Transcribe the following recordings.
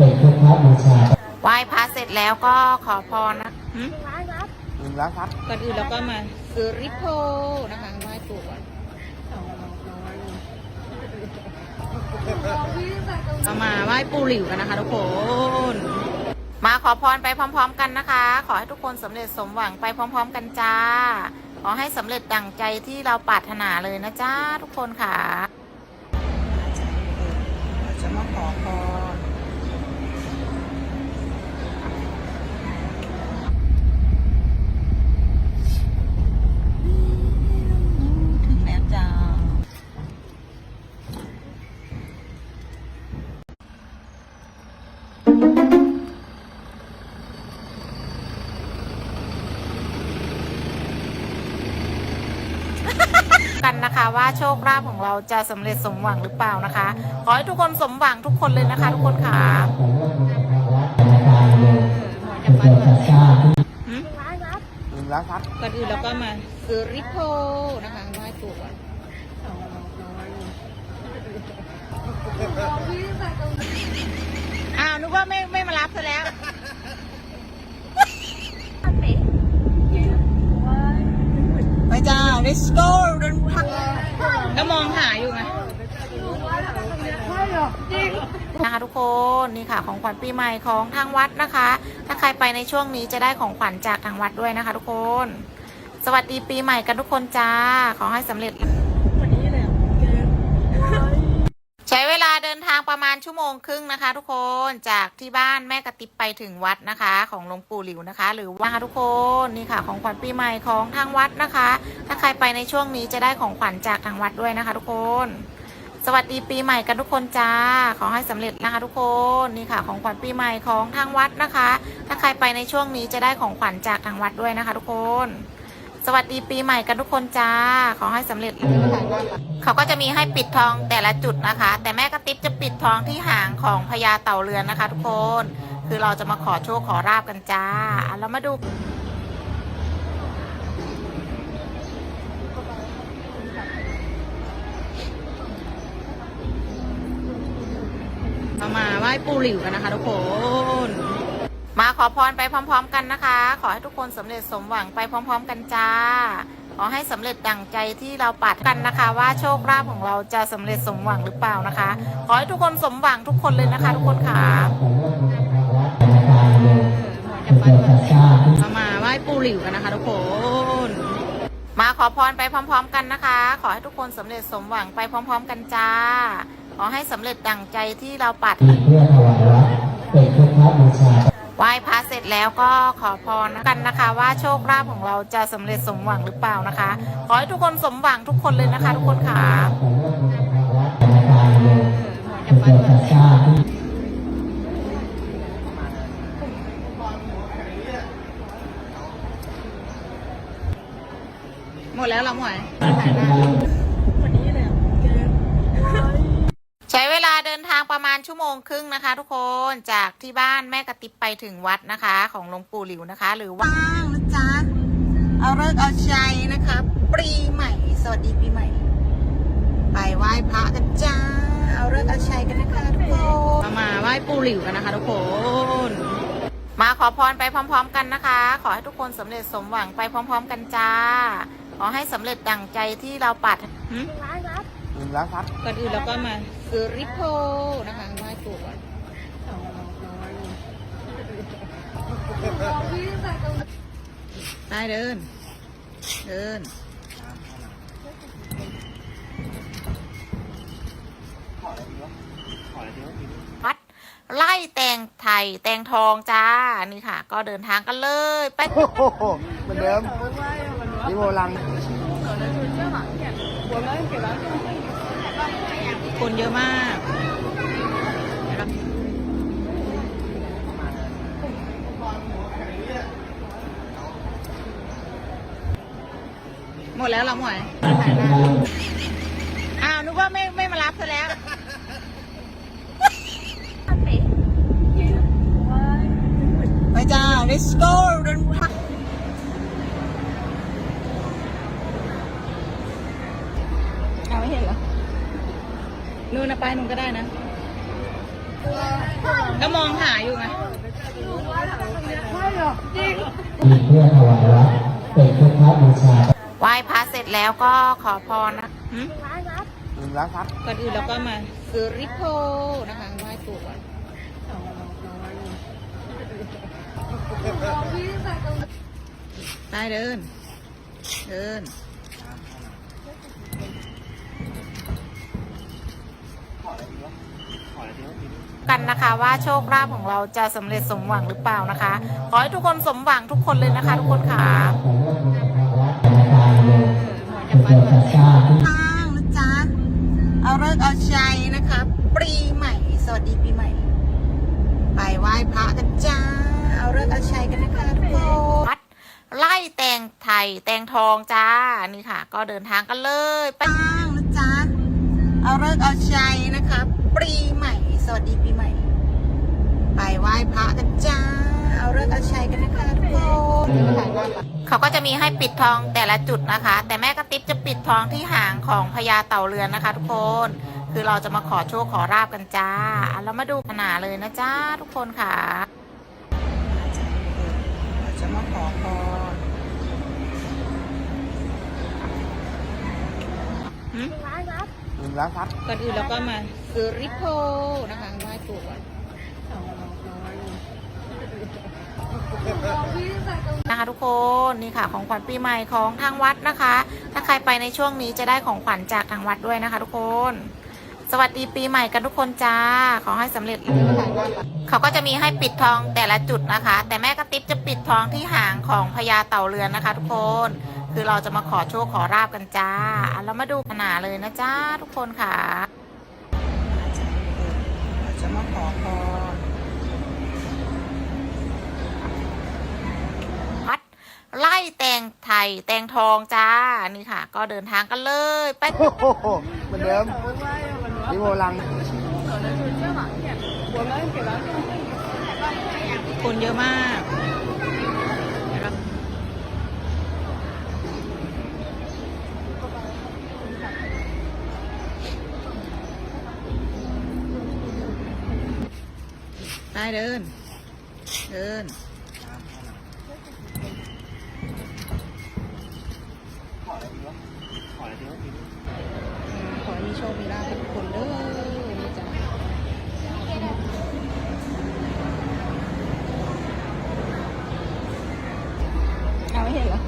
เป็นพุทธบูชาไหว้พระเสร็จแล้วก็ขอพรนะหึหนึ่งล้านครับก่อนอื่นเราก็มาซื้อริโพนะคะไหว้ปู่ก่อนเรามาไหว้ปู่หลิวกันนะคะทุกคน มาขอพรไปพร้อม ๆ กันนะคะ ขอให้ทุกคนสำเร็จสมหวังไปพร้อม ๆ กันจ้า ขอให้สำเร็จดั่งใจที่เราปรารถนาเลยนะจ้าทุกคนค่ะเราจะมาขอพร ถึงแล้วจ้า กั นนะคะ ว่าโชคลาภของเราจะสำเร็จสมหวังหรือเปล่านะคะ ขอให้ทุกคนสมหวังทุกคนเลยนะคะ ทุกคนค่ะขอร่วมบุญทางวัดธนาคารเลยเป็นตัวจัดสร้างที่หืมหนึ่งล้านครับก่อนอื่นเราก็มาซื้อริโพนะคะไหว้ปู่ก่อนอ้าวนึกว่าไม่ไม่มารับซะแล้วไปจ้า let's go เดินพักก็มองหาอยู่ไง นะคะทุกคนนี่ค่ะของขวัญปีใหม่ของทางวัดนะคะ ถ้าใครไปในช่วงนี้จะได้ของขวัญจากทางวัดด้วยนะคะ ทุกคน สวัสดีปีใหม่กันทุกคนจ้าขอให้สำเร็จ ใช้เวลาเดินทางประมาณชั่วโมงครึ่งนะคะ ทุกคนจากที่บ้านแม่กระติบไปถึงวัดนะคะ ของหลวงปู่หลิวนะคะ หรือว่าทุกคนนี่ค่ะ ของขวัญปีใหม่ของทางวัดนะคะ ถ้าใครไปในช่วงนี้จะได้ของขวัญจากทางวัดด้วยนะคะ ทุกคน สวัสดีปีใหม่กันทุกคนจ้า ขอให้สำเร็จนะคะทุกคนนี่ค่ะ ของขวัญปีใหม่ของทางวัดนะคะ ถ้าใครไปในช่วงนี้จะได้ของขวัญจากทางวัดด้วยนะคะ ทุกคน สวัสดีปีใหม่กันทุกคนจ้า ขอให้สำเร็จเขาก็จะมีให้ปิดทองแต่ละจุดนะคะ แต่แม่กระติบจะปิดทองที่หางของพญาเต่าเรือนนะคะ ทุกคน คือเราจะมาขอโชคขอราบกันจ้า เรามาดู เรามาไห ว้ปู่หลิวกันนะคะ ทุกคน มาขอพรไปพร้อม ๆ กันนะคะ ขอให้ทุกคนสำเร็จสมหวังไปพร้อม ๆ กันจ้า ขอให้สำเร็จดั่งใจที่เราปรารถนากันนะคะ ว่าโชคลาภของเราจะสำเร็จสมหวังหรือเปล่านะคะ ขอให้ทุกคนสมหวังทุกคนเลยนะคะ ทุกคนค่ะขอร่วมบุญทางวัดธนาคารเลยเป็นตัวจัดสร้างที่เรามาไหว้ปู่หลิวกันนะคะ ทุกคนมาขอพรไปพร้อม ๆ กันนะคะ ขอให้ทุกคนสำเร็จสมหวังไปพร้อม ๆ กันจ้าข อให้สำเร็จดั่งใจที่เราปรารถนาเพื่อถวายวัดเป็นพุทธบูชาไหว้พระเสร็จแล้วก็ขอพรกันนะคะ ว่าโชคลาภของเราจะสำเร็จสมหวังหรือเปล่านะคะ ขอให้ทุกคนสมหวังทุกคนเลยนะคะ ทุกคนค่ะ ขอร่วมบุญทางวัดธนาคารเลยเป็นตัวจัดสร้างที่ หมดแล้วเหราหมวย แข็งแรง ใช้เวลาเดินทางประมาณ ชั่วโมงครึ่งนะคะ ทุกคนจากที่บ้านแม่กระติบไปถึงวัดนะคะ ของหลวงปู่หลิวนะคะ หรือว่าว่างนะจ๊ะเอาเลิกษ์เอาใจนะคะปีใหม่ สวัสดีปีใหม่ ไปไหว้พระกันจ้าเอาเลิกษ์เอาชัยกันนะคะทุกคนมาไหว้ปู่หลิวกันนะคะ ทุกคนมาขอพรไปพร้อม ๆ กันนะคะ ขอให้ทุกคนสำเร็จสมหวังไปพร้อม ๆ กันจ้า ขอให้สำเร็จดั่งใจที่เราปรารถนาหึหนึ่งล้านครับก่อนอื่นเราก็มาซื้อริโพนะคะไหว้ปู่ก่อน ได้เดิน เดินวัดไล่แตงไทยแตงทองจ้า นี่ค่ะ ก็เดินทางกันเลยไปโอ้โหเหมือนเดิมนี่โบลังคนเยอะมาก หมดแล้วเหราหมวยแข็งแรงอ้าวนึกว่าไม่ไม่มารับซะแล้ว ไปจ้า let's go เดินพักเอาไม่เห็นเหรอ นู่นนะไปนู่นก็ได้นะ ก็มองหาอยู่ไงมีเพื่อถวายวัดเป็นพุทธบูชา ไหว้พระเสร็จแล้วก็ขอพรนะหึหนึ่งล้านครับ ก่อนอื่นเราก็มาซื้อริโพนะคะไหว้ปู่ก่อนได้เดิน เดิน กันนะคะว่าโชคลาภของเราจะสำเร็จสมหวังหรือเปล่านะคะ ขอให้ทุกคนสมหวังทุกคนเลยนะคะ ทุกคนค่ะ เป็นตัวจัดสร้างที่ข้างนะจ๊ะ เอาเลิกเอาชัยนะคะ ปีใหม่ สวัสดีปีใหม่ ไปไหว้พระกันจ้า เอาเลิกเอาชัยกันนะคะทุกคนวัดไล่แตงไทยแตงทองจ้า นี่ค่ะ ก็เดินทางกันเลยไปข้างนะจ๊ะ เอาเลิกเอาชัยนะคะ ปีใหม่ สวัสดีปีใหม่ ไปไหว้พระกันจ้า เอาเลิกเอาชัยกันนะคะทุกคน เขาก็จะมีให้ปิดทองแต่ละจุดนะคะ แต่แม่กระติบจะปิดทองที่หางของพญาเต่าเรือนนะคะ ทุกคน คือเราจะมาขอโชคขอราบกันจ้าอะเรามาดูขนาเลยนะจ้าทุกคนค่ะเราจะมาขอพรหึหนึ่งล้านครับก่อนอื่นเราก็มาซื้อริโพนะคะไหว้ปู่ก่อน นะคะทุกคนนี่ค่ะของขวัญปีใหม่ของทางวัดนะคะ ถ้าใครไปในช่วงนี้จะได้ของขวัญจากทางวัดด้วยนะคะ ทุกคน สวัสดีปีใหม่กันทุกคนจ้า ขอให้สำเร็จ เขาก็จะมีให้ปิดทองแต่ละจุดนะคะ แต่แม่กระติบจะปิดทองที่หางของพญาเต่าเรือนนะคะ ทุกคน คือเราจะมาขอโชคขอราบกันจ้าอะเรามาดูขนาเลยนะจ้าทุกคนค่ะ เราจะมาขอพรวัด ไล่แตงไทยแตงทองจ้า นี่ค่ะ ก็เดินทางกันเลยไปโอ้โหเหมือนเดิมนี่โบราณคนเยอะมากได้เดิน เดิน ขอให้มีโชคมีลาภทุกคนเด้อนี่จ้ะเอาไม่เห็นเหรอ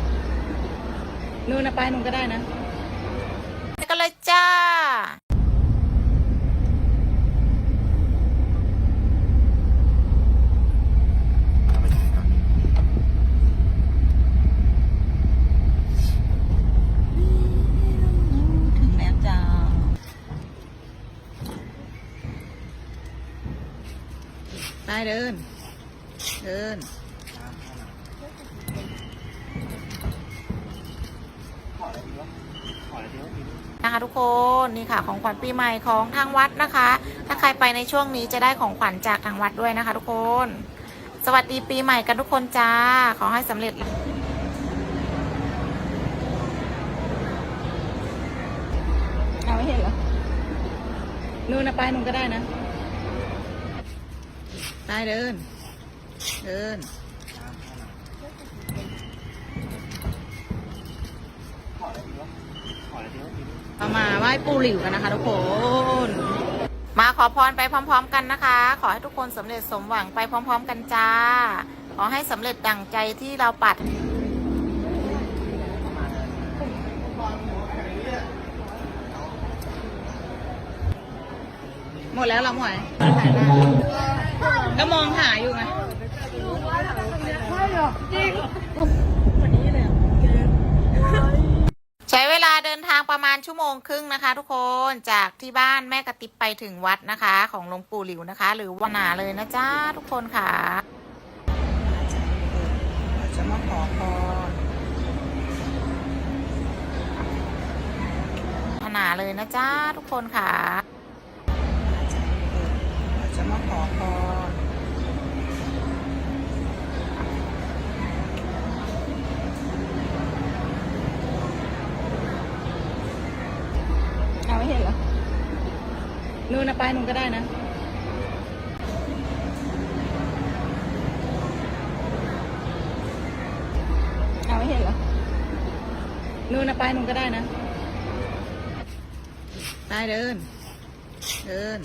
นู่นนะไปนู่นก็ได้นะไปกันเลยจ้า ถึงแล้วจ้า ได้ เดิน เดินนะคะทุกคนนี่ค่ะของขวัญปีใหม่ของทางวัดนะคะ ถ้าใครไปในช่วงนี้จะได้ของขวัญจากทางวัดด้วยนะคะ ทุกคน สวัสดีปีใหม่กันทุกคนจ้า ขอให้สำเร็จเอาไม่เห็นเหรอนู่นนะไปนู่นก็ได้นะ ได้เดิน เดิน เรามาไหว้ปู่หลิวกันนะคะทุกคน มาขอพรไปพร้อม ๆ กันนะคะ ขอให้ทุกคนสำเร็จสมหวังไปพร้อม ๆ กันจ้า ขอให้สำเร็จดั่งใจที่เราปัดหมดแล้วเหราหมวย ก็มองหาอยู่ไงใช้เวลาเดินทางประมาณชั่วโมงครึ่งนะคะ ทุกคนจากที่บ้านแม่กระติบไปถึงวัดนะคะ ของหลวงปู่หลิวนะคะ หรือวนาเลยนะจ้าทุกคนค่ะจะมาขอพรวนาเลยนะจ้าทุกคนค่ะ นู้นนปนู่นก็ได้นะเอาไม่เห็นเหรอนู่นนะป้ายนู่นก็ได้นะ ไปเดิน เดิน